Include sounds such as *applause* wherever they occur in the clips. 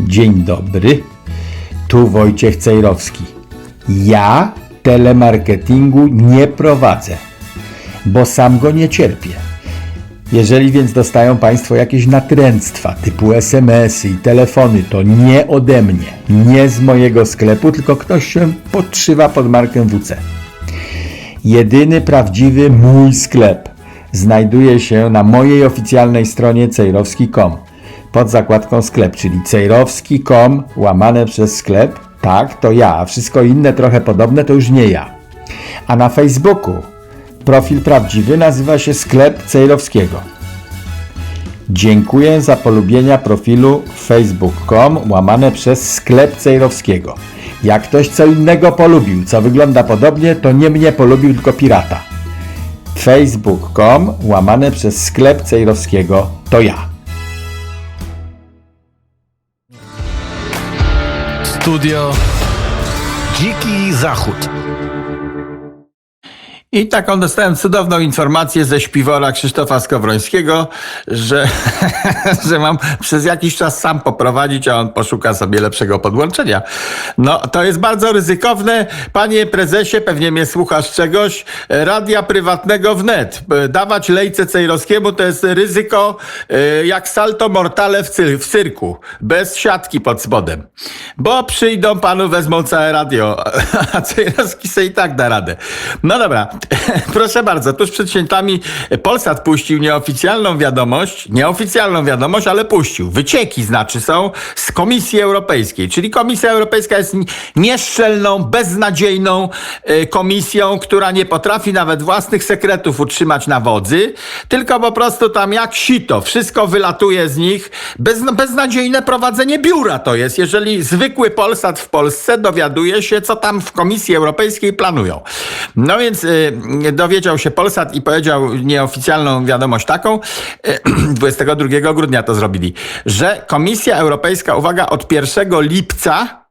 Dzień dobry, tu Wojciech Cejrowski. Ja telemarketingu nie prowadzę, bo sam go nie cierpię. Jeżeli więc dostają Państwo jakieś natręctwa typu SMS-y i telefony, to nie ode mnie, nie z mojego sklepu, tylko ktoś się podszywa pod markę WC. Jedyny prawdziwy mój sklep znajduje się na mojej oficjalnej stronie cejrowski.com pod zakładką sklep, czyli cejrowski.com łamane przez sklep. Tak, to ja, a wszystko inne trochę podobne to już nie ja. A na Facebooku profil prawdziwy nazywa się sklep Cejrowskiego. Dziękuję za polubienia profilu facebook.com łamane przez sklep Cejrowskiego. Jak ktoś co innego polubił, co wygląda podobnie, to nie mnie polubił, tylko pirata. facebook.com łamane przez sklep Cejrowskiego to ja. Studio Dziki Zachód. I taką dostałem cudowną informację ze śpiwora Krzysztofa Skowrońskiego, że, *laughs* że mam przez jakiś czas sam poprowadzić, a on poszuka sobie lepszego podłączenia. No, to jest bardzo ryzykowne. Panie prezesie, pewnie mnie słuchasz czegoś, radia prywatnego wnet. Dawać lejce Cejrowskiemu to jest ryzyko y, jak salto mortale w, cyr w cyrku, bez siatki pod spodem. Bo przyjdą panu, wezmą całe radio, *laughs* a Cejrowski sobie i tak da radę. No dobra, *laughs* proszę bardzo, tuż przed świętami Polsat puścił nieoficjalną wiadomość, nieoficjalną wiadomość, ale puścił. Wycieki znaczy są z Komisji Europejskiej, czyli Komisja Europejska jest ni- nieszczelną, beznadziejną e, komisją, która nie potrafi nawet własnych sekretów utrzymać na wodzy, tylko po prostu tam jak sito, wszystko wylatuje z nich. Bez, beznadziejne prowadzenie biura to jest, jeżeli zwykły Polsat w Polsce dowiaduje się, co tam w Komisji Europejskiej planują. No więc y, dowiedział się Polsat i powiedział nieoficjalną wiadomość taką, *clears throat* y, 22 grudnia to zrobili, że Komisja Europejska, uwaga, od 1 lipca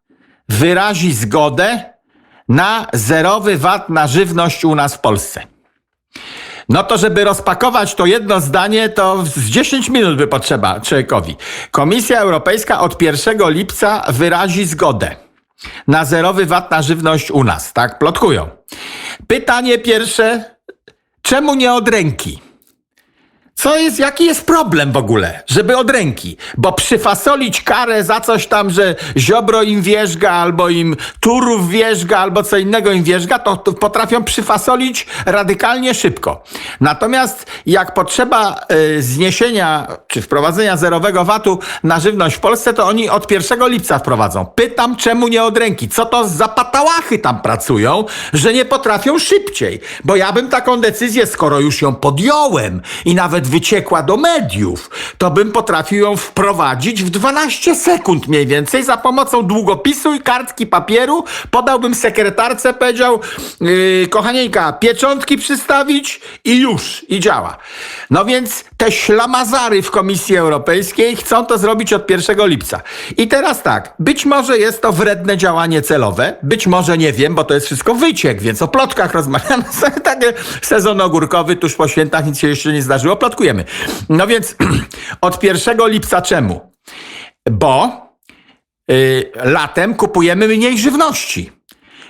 wyrazi zgodę na zerowy VAT na żywność u nas w Polsce. No to, żeby rozpakować to jedno zdanie, to z 10 minut by potrzeba człowiekowi. Komisja Europejska od 1 lipca wyrazi zgodę na zerowy VAT na żywność u nas, tak? Plotkują. Pytanie pierwsze, czemu nie od ręki? Co jest, jaki jest problem w ogóle, żeby od ręki? Bo przyfasolić karę za coś tam, że Ziobro im wierzga, albo im Turów wierzga, albo co innego im wierzga, to, to potrafią przyfasolić radykalnie szybko. Natomiast jak potrzeba y, zniesienia czy wprowadzenia zerowego VAT-u na żywność w Polsce, to oni od 1 lipca wprowadzą. Pytam, czemu nie od ręki? Co to za patałachy tam pracują, że nie potrafią szybciej? Bo ja bym taką decyzję, skoro już ją podjąłem i nawet wyciekła do mediów, to bym potrafił ją wprowadzić w 12 sekund mniej więcej za pomocą długopisu i kartki papieru. Podałbym sekretarce, powiedział, yy, kochanieńka, pieczątki przystawić i już, i działa. No więc te ślamazary w Komisji Europejskiej chcą to zrobić od 1 lipca. I teraz tak, być może jest to wredne działanie celowe, być może nie wiem, bo to jest wszystko wyciek, więc o plotkach rozmawiamy. *laughs* Takie sezon ogórkowy tuż po świętach, nic się jeszcze nie zdarzyło, No więc *clears throat* od 1 lipca czemu? Bo y, latem kupujemy mniej żywności.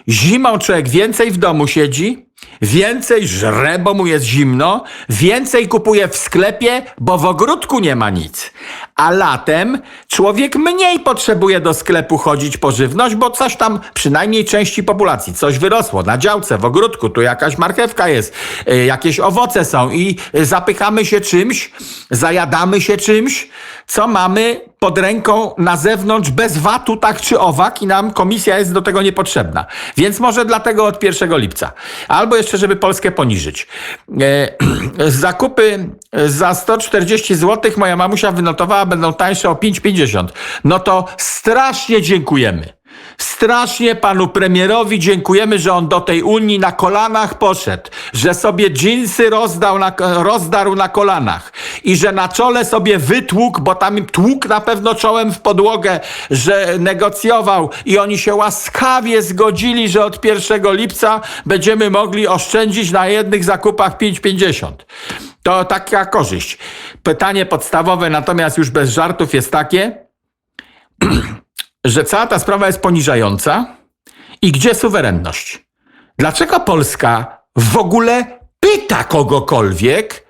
Zimą człowiek więcej w domu siedzi, więcej żre, bo mu jest zimno, więcej kupuje w sklepie, bo w ogródku nie ma nic. A latem człowiek mniej potrzebuje do sklepu chodzić po żywność, bo coś tam, przynajmniej części populacji, coś wyrosło na działce, w ogródku, tu jakaś marchewka jest, y, jakieś owoce są i zapychamy się czymś, zajadamy się czymś, co mamy pod ręką na zewnątrz bez VAT-u, tak czy owak, i nam komisja jest do tego niepotrzebna. Więc może dlatego od 1 lipca. Albo jeszcze, żeby Polskę poniżyć. E, *clears throat* zakupy za 140 zł moja mamusia wynotowała, będą tańsze o 5,50. No to strasznie dziękujemy. Strasznie panu premierowi dziękujemy, że on do tej Unii na kolanach poszedł, że sobie dżinsy rozdał na, rozdarł na kolanach i że na czole sobie wytłukł, bo tam tłuk na pewno czołem w podłogę, że negocjował i oni się łaskawie zgodzili, że od 1 lipca będziemy mogli oszczędzić na jednych zakupach 5,50. To taka korzyść. Pytanie podstawowe, natomiast już bez żartów, jest takie, *clears throat* że cała ta sprawa jest poniżająca i gdzie suwerenność? Dlaczego Polska w ogóle pyta kogokolwiek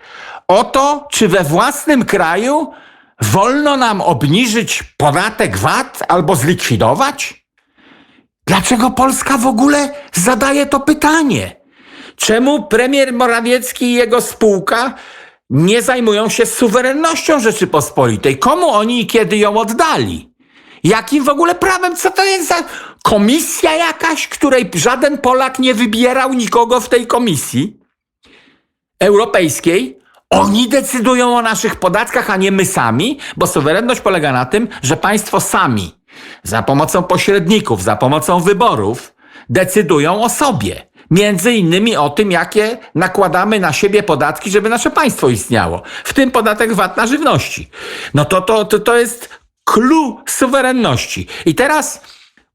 o to, czy we własnym kraju wolno nam obniżyć podatek VAT albo zlikwidować? Dlaczego Polska w ogóle zadaje to pytanie? Czemu premier Morawiecki i jego spółka nie zajmują się suwerennością Rzeczypospolitej? Komu oni i kiedy ją oddali? Jakim w ogóle prawem? Co to jest za komisja jakaś, której żaden Polak nie wybierał nikogo w tej komisji europejskiej? Oni decydują o naszych podatkach, a nie my sami, bo suwerenność polega na tym, że państwo sami, za pomocą pośredników, za pomocą wyborów, decydują o sobie. Między innymi o tym, jakie nakładamy na siebie podatki, żeby nasze państwo istniało. W tym podatek VAT na żywności. No to, to, to, to jest clue suwerenności. I teraz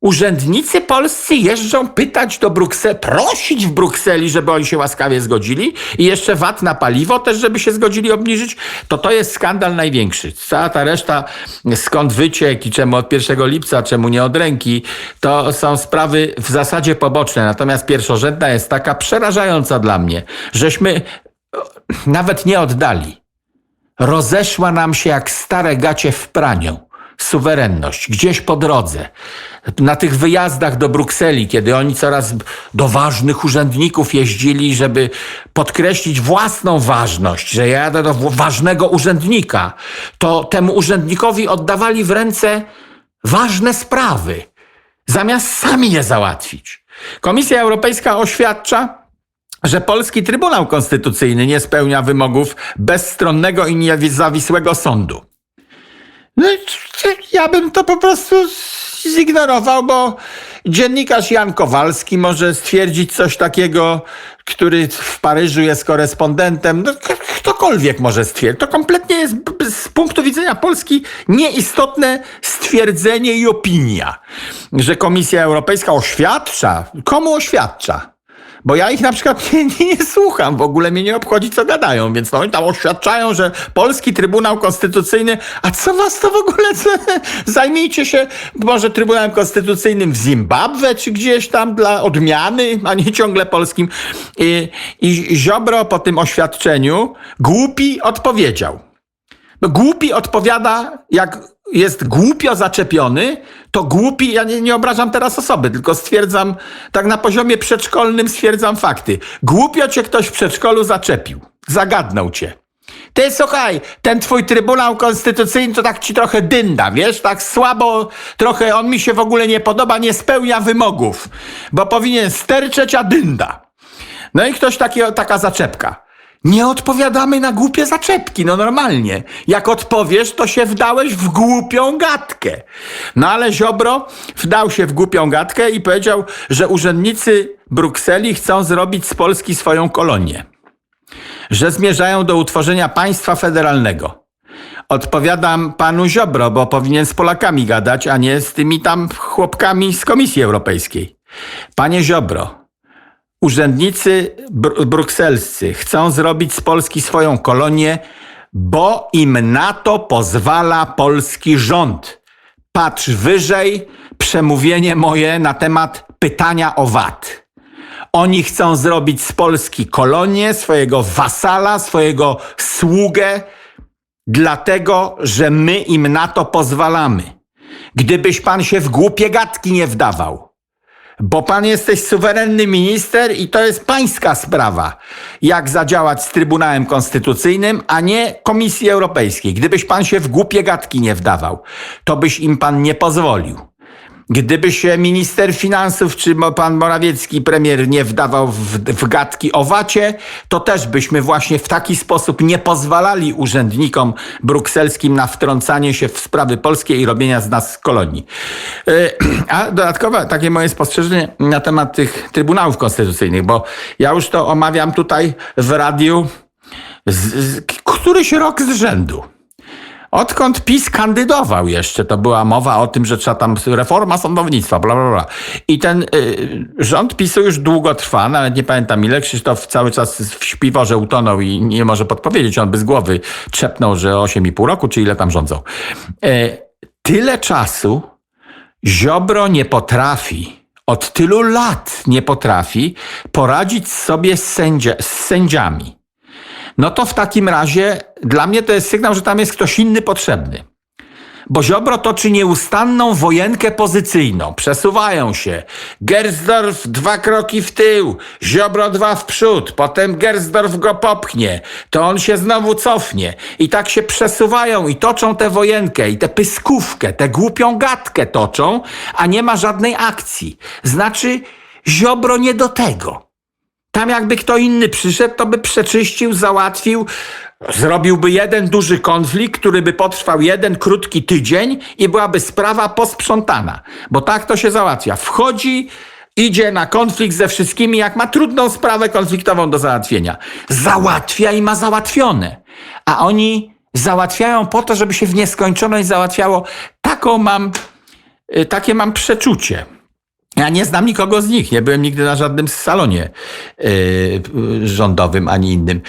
urzędnicy polscy jeżdżą pytać do Brukseli, prosić w Brukseli, żeby oni się łaskawie zgodzili i jeszcze VAT na paliwo też, żeby się zgodzili obniżyć, to to jest skandal największy. Cała ta reszta, skąd wyciek i czemu od 1 lipca, czemu nie od ręki, to są sprawy w zasadzie poboczne. Natomiast pierwszorzędna jest taka przerażająca dla mnie, żeśmy nawet nie oddali. Rozeszła nam się jak stare gacie w praniu. Suwerenność, gdzieś po drodze, na tych wyjazdach do Brukseli, kiedy oni coraz do ważnych urzędników jeździli, żeby podkreślić własną ważność, że ja jadę do ważnego urzędnika, to temu urzędnikowi oddawali w ręce ważne sprawy, zamiast sami je załatwić. Komisja Europejska oświadcza, że polski Trybunał Konstytucyjny nie spełnia wymogów bezstronnego i niezawisłego sądu. No, ja bym to po prostu zignorował, bo dziennikarz Jan Kowalski może stwierdzić coś takiego, który w Paryżu jest korespondentem. No, ktokolwiek może stwierdzić. To kompletnie jest z punktu widzenia Polski nieistotne stwierdzenie i opinia, że Komisja Europejska oświadcza. Komu oświadcza? Bo ja ich na przykład nie, *laughs* nie, nie słucham, w ogóle mnie nie obchodzi, co gadają, więc no, oni tam oświadczają, że Polski Trybunał Konstytucyjny, a co was to w ogóle, *laughs* zajmijcie się może Trybunałem Konstytucyjnym w Zimbabwe, czy gdzieś tam dla odmiany, a nie ciągle polskim. I, i Ziobro po tym oświadczeniu głupi odpowiedział. No, głupi odpowiada, jak jest głupio zaczepiony, to głupi, ja nie, nie obrażam teraz osoby, tylko stwierdzam, tak na poziomie przedszkolnym stwierdzam fakty. Głupio cię ktoś w przedszkolu zaczepił, zagadnął cię. Ty słuchaj, ten twój Trybunał Konstytucyjny to tak ci trochę dynda, wiesz, tak słabo, trochę on mi się w ogóle nie podoba, nie spełnia wymogów, bo powinien sterczeć, a dynda. No i ktoś taki, taka zaczepka. Nie odpowiadamy na głupie zaczepki, no normalnie. Jak odpowiesz, to się wdałeś w głupią gadkę. No ale Ziobro wdał się w głupią gadkę i powiedział, że urzędnicy Brukseli chcą zrobić z Polski swoją kolonię. Że zmierzają do utworzenia państwa federalnego. Odpowiadam panu Ziobro, bo powinien z Polakami gadać, a nie z tymi tam chłopkami z Komisji Europejskiej. Panie Ziobro, Urzędnicy br- brukselscy chcą zrobić z Polski swoją kolonię, bo im na to pozwala polski rząd. Patrz wyżej, przemówienie moje na temat pytania o VAT. Oni chcą zrobić z Polski kolonię, swojego wasala, swojego sługę, dlatego że my im na to pozwalamy. Gdybyś pan się w głupie gadki nie wdawał. Bo pan jesteś suwerenny minister i to jest pańska sprawa, jak zadziałać z Trybunałem Konstytucyjnym, a nie Komisji Europejskiej. Gdybyś pan się w głupie gadki nie wdawał, to byś im pan nie pozwolił. Gdyby się minister finansów czy pan Morawiecki, premier, nie wdawał w, w gadki o wacie, to też byśmy właśnie w taki sposób nie pozwalali urzędnikom brukselskim na wtrącanie się w sprawy polskie i robienia z nas kolonii. Yy, *clears throat* A dodatkowe takie moje spostrzeżenie na temat tych trybunałów konstytucyjnych, bo ja już to omawiam tutaj w radiu z, z, któryś rok z rzędu. Odkąd PiS kandydował jeszcze, to była mowa o tym, że trzeba tam reforma sądownictwa, bla, bla, bla. I ten y, rząd PiSu już długo trwa, nawet nie pamiętam ile, Krzysztof cały czas w śpiworze utonął i nie może podpowiedzieć, on by z głowy trzepnął, że 8,5 roku, czy ile tam rządzą. E, tyle czasu Ziobro nie potrafi, od tylu lat nie potrafi poradzić sobie z, sędzia, z sędziami. No to w takim razie dla mnie to jest sygnał, że tam jest ktoś inny potrzebny. Bo Ziobro toczy nieustanną wojenkę pozycyjną. Przesuwają się. Gersdorf dwa kroki w tył, Ziobro dwa w przód, potem Gersdorf go popchnie, to on się znowu cofnie. I tak się przesuwają i toczą tę wojenkę i tę pyskówkę, tę głupią gadkę toczą, a nie ma żadnej akcji. Znaczy, Ziobro nie do tego. Tam jakby kto inny przyszedł, to by przeczyścił, załatwił, zrobiłby jeden duży konflikt, który by potrwał jeden krótki tydzień i byłaby sprawa posprzątana. Bo tak to się załatwia. Wchodzi, idzie na konflikt ze wszystkimi, jak ma trudną sprawę konfliktową do załatwienia. Załatwia i ma załatwione. A oni załatwiają po to, żeby się w nieskończoność załatwiało. Taką mam, y, takie mam przeczucie. Ja nie znam nikogo z nich, nie byłem nigdy na żadnym salonie yy, rządowym ani innym.